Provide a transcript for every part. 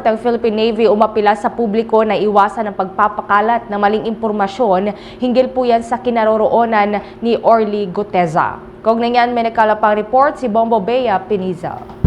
Ang Philippine Navy umapila sa publiko na iwasan ang pagpapakalat ng maling impormasyon hinggil po yan sa kinaroroonan ni Orly Guteza. Kaugnay niyan, may nagkalapang report si Bombo Bea Piniza.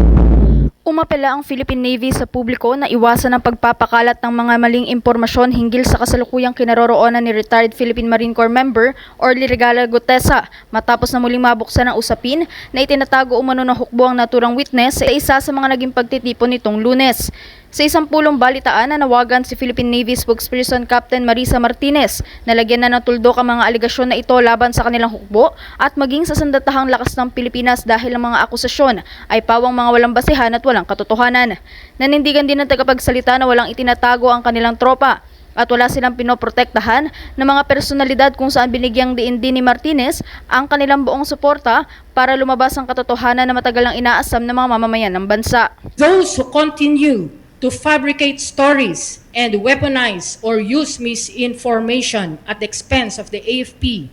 Umapela ang Philippine Navy sa publiko na iwasan ang pagpapakalat ng mga maling impormasyon hinggil sa kasalukuyang kinaroroonan ni retired Philippine Marine Corps member Orly Regala Gutesa matapos na muling mabuksan ang usapin na itinatago umano ng hukbo ang naturang witness sa isa sa mga naging pagtitipon nitong lunes. Sa isang pulong balitaan na nawagan si Philippine Navy spokesperson Captain Marisa Martinez, nalagyan na ng tuldok ang mga aligasyon na ito laban sa kanilang hukbo at maging sa sandatahang lakas ng Pilipinas dahil ang mga akusasyon ay pawang mga walang basehan at walang katotohanan. Nanindigan din ng tagapagsalita na walang itinatago ang kanilang tropa at wala silang pinoprotektahan ng mga personalidad kung saan binigyang diin din ni Martinez ang kanilang buong suporta para lumabas ang katotohanan na matagal ang inaasam ng mga mamamayan ng bansa. Those who continue to fabricate stories and weaponize or use misinformation at the expense of the AFP,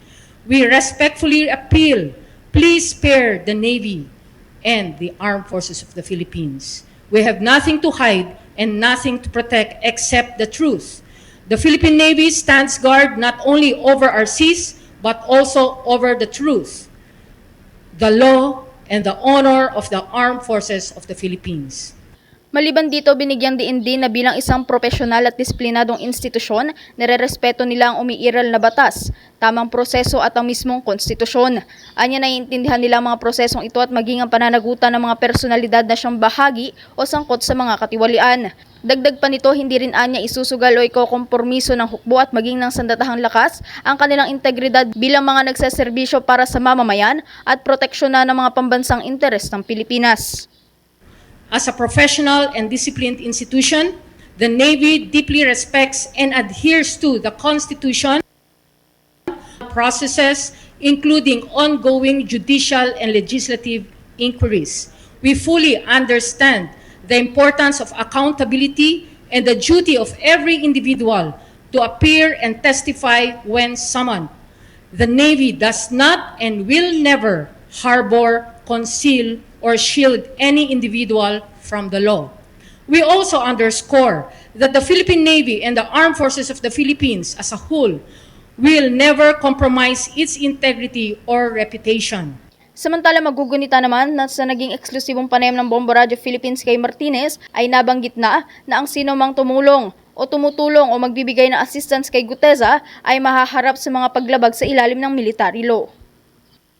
we respectfully appeal, please spare the Navy and the Armed Forces of the Philippines. We have nothing to hide and nothing to protect except the truth. The Philippine Navy stands guard not only over our seas, but also over the truth, the law, and the honor of the Armed Forces of the Philippines. Maliban dito, binigyang din na bilang isang profesional at disiplinadong institusyon, nire-respeto nila ang umiiral na batas, tamang proseso at ang mismong konstitusyon. Anya naiintindihan nila ang mga prosesong ito at maging ang pananagutan ng mga personalidad na siyang bahagi o sangkot sa mga katiwalian. Dagdag pa nito, hindi rin anya isusugal o ikokompormiso ng hukbo at maging ng sandatahang lakas ang kanilang integridad bilang mga nagseserbisyo para sa mamamayan at proteksyonan ng mga pambansang interes ng Pilipinas. As a professional and disciplined institution, the Navy deeply respects and adheres to the Constitution, processes, including ongoing judicial and legislative inquiries. We fully understand the importance of accountability and the duty of every individual to appear and testify when summoned. The Navy does not and will never harbor, conceal, or shield any individual from the law. We also underscore that the Philippine Navy and the Armed Forces of the Philippines as a whole will never compromise its integrity or reputation. Samantala magugunita naman na sa naging eksklusibong panayam ng Bombo Radio Philippines kay Martinez ay nabanggit na na ang sino mang tumulong o tumutulong o magbibigay ng assistance kay Guteza ay mahaharap sa mga paglabag sa ilalim ng military law.